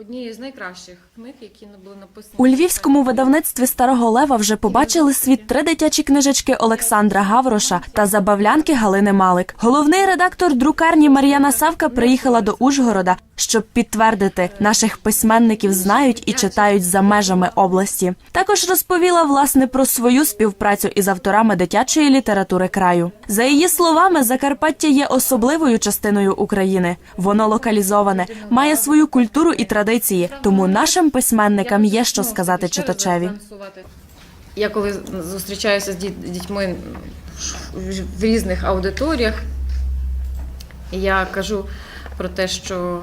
однією з найкращих книг, які не були написані У львівському видавництві Старого Лева вже побачили світ три дитячі книжечки Олександра Гавроша та забавлянки Галини Малик. Головний редактор друкарні Мар'яна Савка приїхала до Ужгорода, щоб підтвердити, наших письменників знають і читають за межами області. Також розповіла власне про свою співпрацю із авторами дитячої літератури краю. За її словами, Закарпаття є особливою частиною України. Воно локалізоване, має свою культуру і традиції. Тому нашим письменникам є що сказати читачеві. Я коли зустрічаюся з дітьми в- різних аудиторіях, я кажу про те, що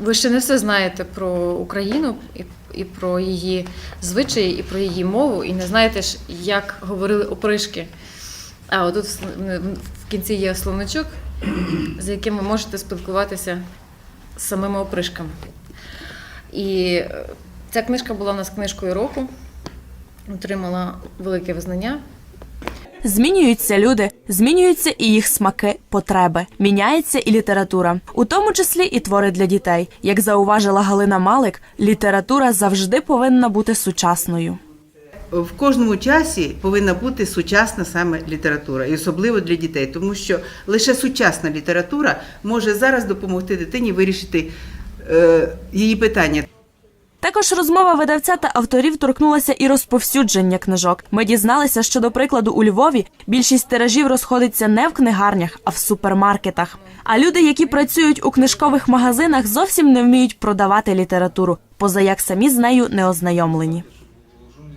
ви ще не все знаєте про Україну і, і про її звичаї, і про її мову, і не знаєте ж, як говорили опришки. А отут в кінці є словничок, з яким ви можете спілкуватися з самими опришками. І е, ця книжка була у нас книжкою року, отримала велике визнання. Змінюються люди, змінюються і їх смаки, потреби. Міняється і література, у тому числі і твори для дітей. Як зауважила Галина Малик, література завжди повинна бути сучасною. В кожному часі повинна бути сучасна саме література, і особливо для дітей, тому що лише сучасна література може зараз допомогти дитині вирішити її питання. Також розмова видавця та авторів торкнулася і розповсюдження книжок. Ми дізналися, що, до прикладу, у Львові більшість тиражів розходиться не в книгарнях, а в супермаркетах. А люди, які працюють у книжкових магазинах, зовсім не вміють продавати літературу, поза як самі з нею не ознайомлені.